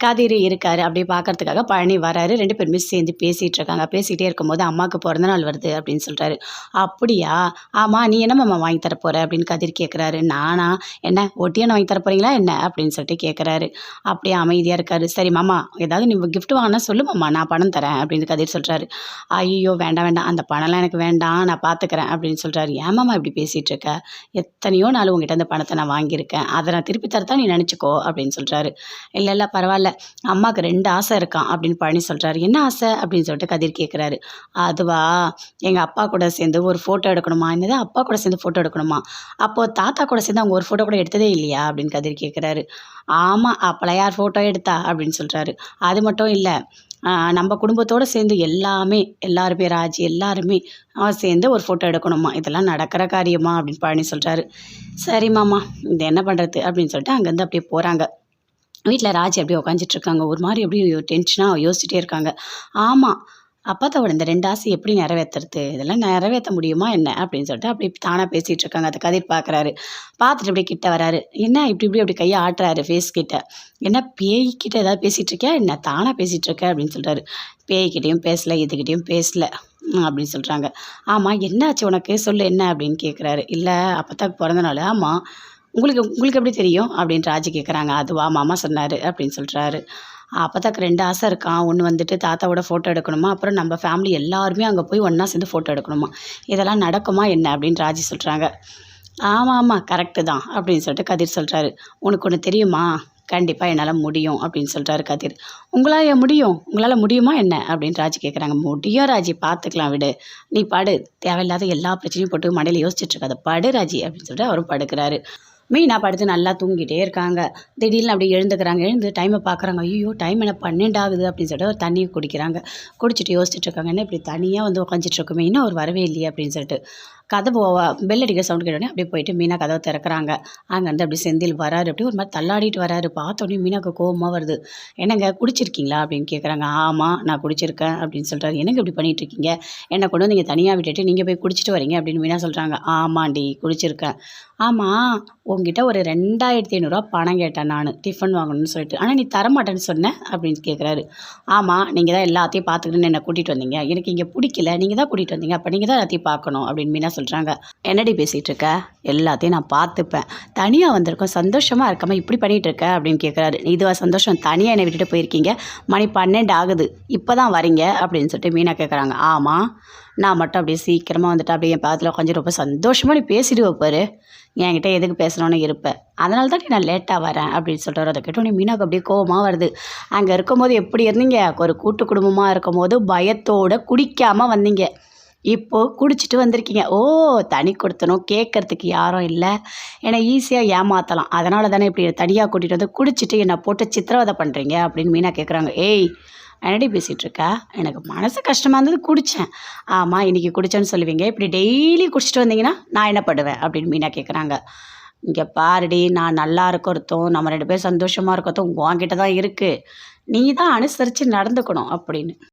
கதிர் இருக்காரு அப்படி பார்க்கறதுக்காக பழனி வராரு. ரெண்டு பேருமே சேர்ந்து பேசிகிட்டு இருக்காங்க பேசிகிட்டே இருக்கும்போது அம்மாவுக்கு பிறந்த நாள் வருது அப்படின்னு சொல்கிறாரு அப்படியா? ஆமாம் நீ என்ன மாமா வாங்கி தர போகிற அப்படின்னு கதிர் கேட்குறாரு நானா? என்ன? ஒட்டியான வாங்கி தர போகிறீங்களா என்ன? அப்படின்னு சொல்லிட்டு கேட்குறாரு அப்படியே அமைதியாக இருக்காரு. சரி மாமா ஏதாவது நீ கிஃப்ட் வாங்கினா சொல்லு மாமா நான் பணம் தரேன். அப்படின்னு கதிர் சொல்கிறாரு ஐயோ வேண்டாம் வேண்டாம். அந்த பணம்லாம் எனக்கு வேண்டாம். நான் பார்த்துக்கிறேன் அப்படின்னு சொல்கிறாரு ஏமாம்மா இப்படி பேசிகிட்டு இருக்க எத்தனையோ நாள் உங்ககிட்ட அந்த பணத்தை நான் வாங்கியிருக்கேன். அதை நான் திருப்பி தரத்தான் நீ நினச்சிக்கோ. அப்படின்னு சொல்கிறாரு இல்லை இல்லை பரவாயில்ல. அம்மாவுக்கு ரெண்டு ஆசை இருக்கான் அப்படின்னு பழனி சொல்கிறாரு என்ன ஆசை? அப்படின்னு சொல்லிட்டு கதிர் கேட்குறாரு அதுவா எங்கள் அப்பா கூட சேர்ந்து ஒரு ஃபோட்டோ எடுக்கணுமா? என்னது? அப்பா கூட சேர்ந்து ஃபோட்டோ எடுக்கணுமா? அப்போது தாத்தா கூட சேர்ந்து அவங்க ஒரு ஃபோட்டோ கூட எடுத்ததே இல்லையா? அப்படின்னு கதிர் கேட்குறாரு ஆமாம் அப்போலாம் யார் ஃபோட்டோ எடுத்தா? அப்படின்னு சொல்கிறாரு அது மட்டும் இல்லை நம்ம குடும்பத்தோடு சேர்ந்து எல்லாமே எல்லாருமே ராஜி எல்லாருமே சேர்ந்து ஒரு ஃபோட்டோ எடுக்கணுமா? இதெல்லாம் நடக்கிற காரியமா? அப்படின்னு பழனி சொல்கிறாரு சரி மாமா இது என்ன பண்ணுறது அப்படின்னு சொல்லிட்டு அங்கேருந்து அப்படியே போகிறாங்க வீட்டில் ராஜ் அப்படியே உட்காந்துட்டு இருக்காங்க ஒரு மாதிரி அப்படியே டென்ஷனாக யோசிச்சுட்டே இருக்காங்க. ஆமாம் அப்பாத்தாவோட இந்த ரெண்டு ஆசை எப்படி நிறைவேற்றுறது இதெல்லாம் நிறைவேற்ற முடியுமா என்ன? அப்படின்னு சொல்லிட்டு அப்படி தானாக பேசிகிட்டு இருக்காங்க அதை கதிர் பார்க்குறாரு பார்த்துட்டு அப்படியே கிட்ட வராரு. என்ன இப்படி இப்படி அப்படி கையை ஆட்டுறாரு ஃபேஸ் கிட்ட. என்ன பேய்கிட்ட ஏதாவது பேசிகிட்டு இருக்கியா என்ன தானாக பேசிகிட்டு இருக்க அப்படின்னு சொல்கிறாரு பேய்கிட்டையும் பேசலை இதுகிட்டையும் பேசலை அப்படின்னு சொல்கிறாங்க ஆமாம் என்னாச்சு உனக்கு? சொல்லு என்ன? அப்படின்னு கேட்குறாரு இல்லை அப்பத்தாக்கு தான் நாள். ஆமாம் உங்களுக்கு உங்களுக்கு எப்படி தெரியும்? அப்படின்னு ராஜி கேட்குறாங்க அதுவா மாமா சொன்னார் அப்படின்னு சொல்கிறாரு அப்பத்தாக்கு ரெண்டு ஆசை இருக்கான் ஒன்று வந்துட்டு தாத்தாவோட ஃபோட்டோ எடுக்கணுமா? அப்புறம் நம்ம ஃபேமிலி எல்லாருமே அங்கே போய் ஒன்றா சேர்ந்து ஃபோட்டோ எடுக்கணுமா? இதெல்லாம் நடக்குமா என்ன? அப்படின்னு ராஜி சொல்கிறாங்க ஆமாம் ஆமாம் கரெக்டு தான் அப்படின்னு சொல்லிட்டு கதிர் சொல்கிறாரு உனக்கு ஒன்று தெரியுமா? கண்டிப்பாக என்னால் முடியும் அப்படின்னு சொல்கிறாரு கதிர். உங்களால் ஏன் முடியும். உங்களால் முடியுமா என்ன? அப்படின்னு ராஜி கேட்குறாங்க முடியும் ராஜி பார்த்துக்கலாம் விடு. நீ படு. தேவையில்லாத எல்லா பிரச்சனையும் போட்டு மடையில் யோசிச்சுட்ருக்காத படு ராஜி அப்படின்னு சொல்லிட்டு அவரும் படுக்கிறாரு. மீனா படுத்து நல்லா தூங்கிட்டே இருக்காங்க. திடீர்னு அப்படி எழுந்துக்கிறாங்க. எழுந்து டைமை பார்க்குறாங்க ஐயோ டைம் என்ன பன்னெண்டு ஆகுது அப்படின்னு சொல்லிட்டு ஒரு தண்ணியை குடிக்கிறாங்க. குடிச்சிட்டு யோசிச்சுட்டு இருக்காங்க. என்ன இப்படி தனியாக வந்து உட்காந்துட்டு இருக்குமே? இன்னும் அவர் வரவே இல்லையே அப்படின்னு சொல்லிட்டு. கதவு பெல் அடிக்க சவுண்ட் கேட்டோடனே அப்படியே போயிட்டு மீனா கதவை திறக்கிறாங்க. அங்கேருந்து அப்படியே செந்தில் வராரு. அப்படியே ஒரு மாதிரி தள்ளாடிட்டு வராரு. பார்த்தோன்னே மீனாக்கு கோபமாக வருது. என்னங்க குடிச்சிருக்கீங்களா? அப்படின்னு கேட்குறாங்க ஆமாம் நான் குடிச்சிருக்கேன் அப்படின்னு சொல்கிறாரு என்னங்க இப்படி பண்ணிகிட்டு இருக்கீங்க? என்னை கொண்டு வந்து நீங்கள் தனியாக விட்டுட்டு நீங்கள் போய் குடிச்சிட்டு வரீங்க அப்படின்னு மீனா சொல்கிறாங்க ஆமாண்டி குடிச்சிருக்கேன். ஆமாம் உங்ககிட்ட ஒரு ரெண்டாயிரத்தி ஐநூறுரூவா பணம் கேட்டேன் நான். டிஃபன் வாங்கணும்னு சொல்லிட்டு. ஆனால் நீ தரமாட்டேன்னு சொன்னேன் அப்படின்னு கேட்குறாரு ஆமாம் நீங்கள் தான் எல்லாத்தையும் பார்த்துக்கிட்டு என்னை கூட்டிகிட்டு வந்தீங்க. எனக்கு இங்கே பிடிக்கல. நீங்கள் தான் கூட்டிகிட்டு வந்தீங்க. அப்போ நீங்கள் தான் எல்லாத்தையும் பார்க்கணும் அப்படின்னு மீனா சொல்கிறாங்க என்னடி பேசிகிட்டு இருக்க எல்லாத்தையும் நான் பார்த்துப்பேன். தனியாக வந்திருக்கோம். சந்தோஷமாக இருக்காமல் இப்படி பண்ணிகிட்டு இருக்க அப்படின்னு கேட்குறாரு இதுவா சந்தோஷம்? தனியாக என்னை விட்டுட்டு போயிருக்கீங்க. மணி பன்னெண்டு ஆகுது. இப்போ தான் வரீங்க. அப்படின்னு சொல்லிட்டு மீனா கேட்குறாங்க ஆமாம் நான் மட்டும் அப்படியே சீக்கிரமாக வந்துட்டு அப்படியே என் பக்கத்தில் உட்காந்து ரொம்ப சந்தோஷமாக நீ பேசிட்டு பாரு. என்கிட்ட எதுக்கு பேசணும்னு இருப்பேன் அதனால தான் நான் லேட்டாக வரேன். அப்படின்னு சொல்கிறார் அதை கேட்டோன்னே மீனாக்கு அப்படியே கோவமாக வருது. அங்கே இருக்கும்போது எப்படி இருந்தீங்க? ஒரு கூட்டு குடும்பமாக இருக்கும்போது பயத்தோடு குடிக்காமல் வந்தீங்க. இப்போது குடிச்சிட்டு வந்திருக்கீங்க. ஓ தனி கொடுத்தனும் கேட்கறதுக்கு யாரும் இல்லை. என்னை ஈஸியாக ஏமாற்றலாம் அதனால தானே இப்படி தனியாக கூட்டிகிட்டு வந்து குடிச்சிட்டு என்னை போட்டு சித்திரவதை பண்ணுறீங்க அப்படின்னு மீனா கேட்குறாங்க ஏய் என்னடி பேசிகிட்ருக்கா எனக்கு மனசு கஷ்டமாக இருந்தது குடித்தேன் ஆமாம் இன்றைக்கி குடித்தேன்னு சொல்லுவீங்க. இப்படி டெய்லி குடிச்சிட்டு வந்தீங்கன்னா நான் என்ன பண்ணுவேன் அப்படின்னு மீனா கேட்குறாங்க இங்கே பாருடி நான் நல்லா இருக்கிறதும் நம்ம ரெண்டு பேரும் சந்தோஷமாக இருக்கிறதும் உங்ககிட்ட தான் இருக்குது நீ தான் அனுசரித்து நடந்துக்கணும் அப்படின்னு.